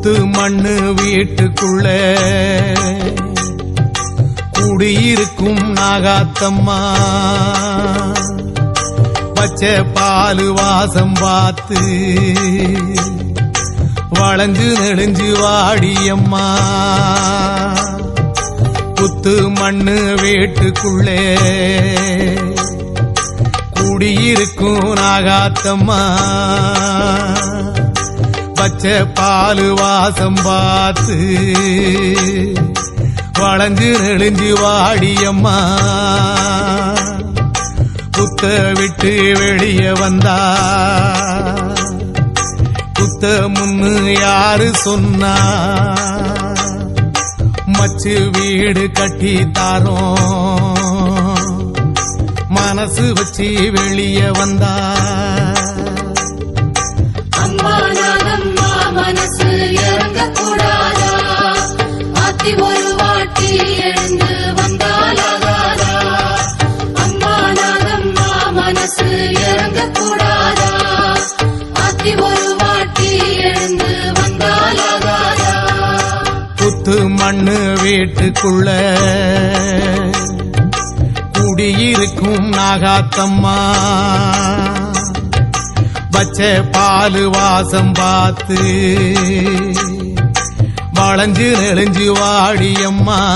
புத்து மண்ணு வீட்டுக்குள்ள. குடியிருக்கும் நாகாத்தம்மா. பச்சை பாலு வாசம் பார்த்து வளைஞ்சு நெடுஞ்சு வாடியம்மா. புத்து மண்ணு வீட்டுக்குள்ளே. குடியிருக்கும் நாகாத்தம்மா. பச்சை பாலு வாசம் பார்த்து வளைஞ்சு நெளிஞ்சு வாடியம்மா. புத்த விட்டு வெளியே வந்தா. புத்த முன்னு யாரு சொன்னா. மச்சு வீடு கட்டி தாரோம். மனசு வச்சு வெளியே வந்தா. புத்து மண்ணு வீட்டுக்குள்ள. குடியிருக்கும் நாகாத்தம்மா. பச்சை பாலு வாசம் பார்த்து. வளைஞ்சு நெளிஞ்சு வாடியம்மா.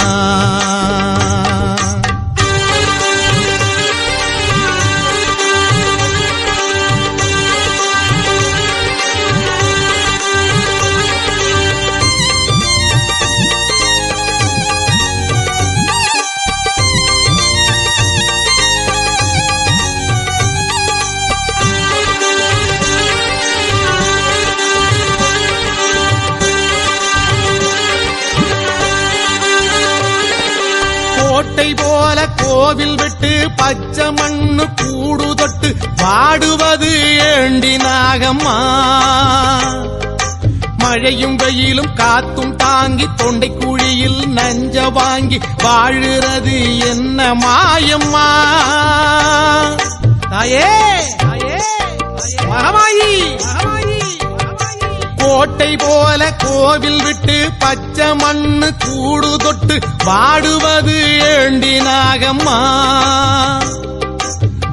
போல கோவில் விட்டு பச்சை மண்ணு கூடு தொட்டு பாடுவது ஏண்டி நாகம்மா? மழையும் வெயிலும் காத்தும் தாங்கி தொண்டை குழியில் நஞ்ச வாங்கி வாழுறது என்ன மாயம்மா? கோட்டை போல கோவில் விட்டு பச்சை மண்ணு கூடு தொட்டு வாடுவது ஏண்டி நாகம்மா?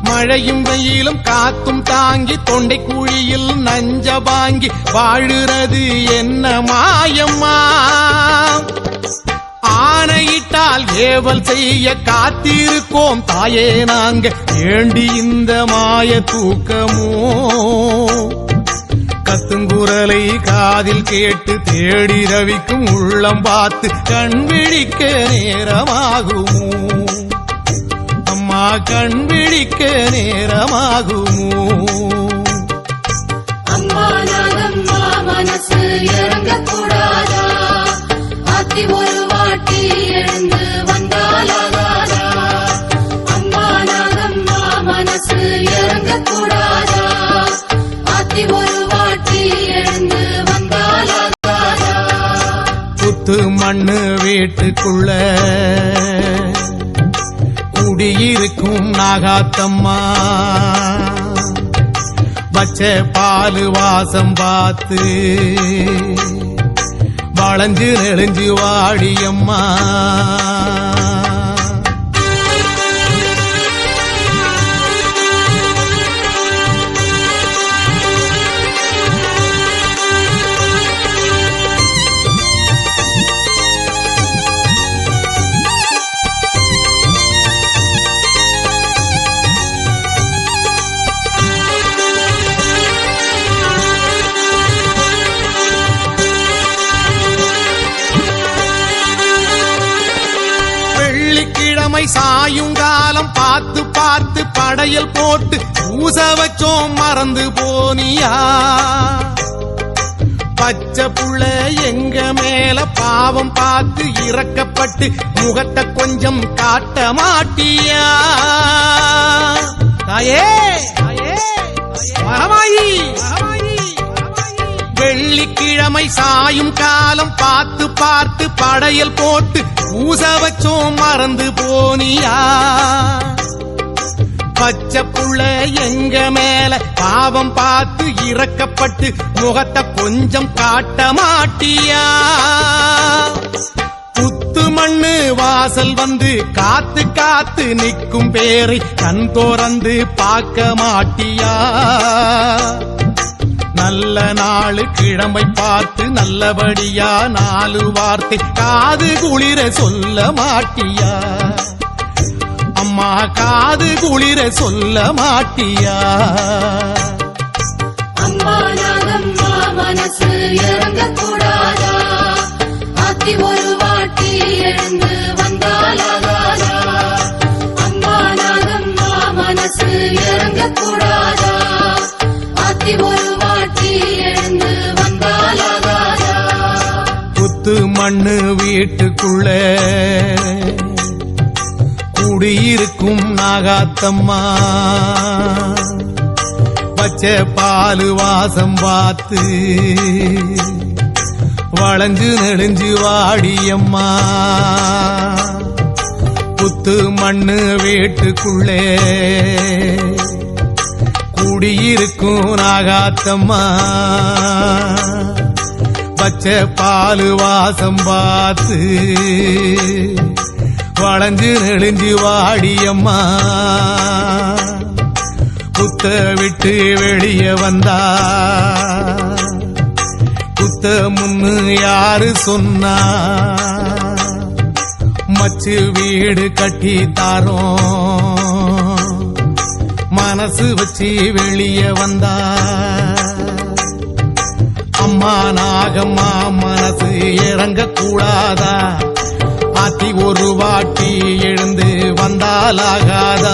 மழையும் வெயிலும் காத்தும் தாங்கி தொண்டை குழியில் நஞ்ச வாங்கி வாழுறது என்ன மாயம்மா? ஆணையிட்டால் ஏவல் செய்ய காத்திருக்கோம். தாயே நாங்க ஏண்டி இந்த மாய தூக்கமோ? கத்துங்குரலை காதில் கேட்டு தேடி ரவிக்கும் உள்ளம் பார்த்து கண் விழிக்க நேரமாகுமோ? அம்மா கண் விழிக்க நேரமாகுமோ? அம்மா நாகம்மா மனசு இறங்கக்கூடாதா? அத்தி ஒரு வாட்டி எழுந்து வந்தாலாகாதா? அம்மா நாகம்மா மனசு இறங்க கூடாதா ஒரு புத்து மண்ணு வீட்டுக்குள்ள. குடியிருக்கும் நாகாத்தம்மா. பச்சை பாலு வாசம் பார்த்து. வளைஞ்சு நெளிஞ்சு வாடியம்மா. வெள்ளிக்கிழமை சாயுங்காலம் பார்த்து பார்த்து படையல் போட்டு பூச வச்சோம் மறந்து போனியா? பச்சை புள்ள எங்க மேல பாவம் பார்த்து இறக்கப்பட்டு முகத்தை கொஞ்சம் காட்ட மாட்டியா? தாயே தாயே வெள்ளிக்கிழமை சாயும் காலம் பார்த்து பார்த்து படையல் போட்டு பூச வச்சோம் மறந்து போனியா? பச்சை புள்ள எங்க மேல பாவம் பார்த்து இறக்கப்பட்டு முகத்தை கொஞ்சம் காட்ட மாட்டியா? புத்து மண்ணு வாசல் வந்து காத்து காத்து நிற்கும் பேரை கண் தோறந்து பார்க்க மாட்டியா? நல்ல நாள் கிழமை பார்த்து நல்லபடியா நாலு வார்த்தை காது குளிர சொல்ல மாட்டியா? அம்மா காது குளிர சொல்ல மாட்டியா? மண்ணு வீட்டுக்குள்ள. குடியிருக்கும் நாகாத்தம்மா. பச்சை பாலு வாசம் பார்த்து வளைஞ்சு நெடுஞ்சு வாடியம்மா. புத்து மண்ணு வீட்டுக்குள்ளே. குடியிருக்கும் நாகாத்தம்மா. பச்சை பாலு வாசம் பார்த்து வளைஞ்சு நெளிஞ்சு வாடியம்மா. புத்த விட்டு வெளியே வந்தா. புத்த முன்னு யாரு சொன்னா. மச்சு வீடு கட்டி தாரோம். மனசு வச்சு வெளியே வந்தா. அம்மா நாகம்மா மனசு இறங்க கூடாதா ஆத்தி ஒரு வாட்டி எழுந்து வந்தாலாகாதா?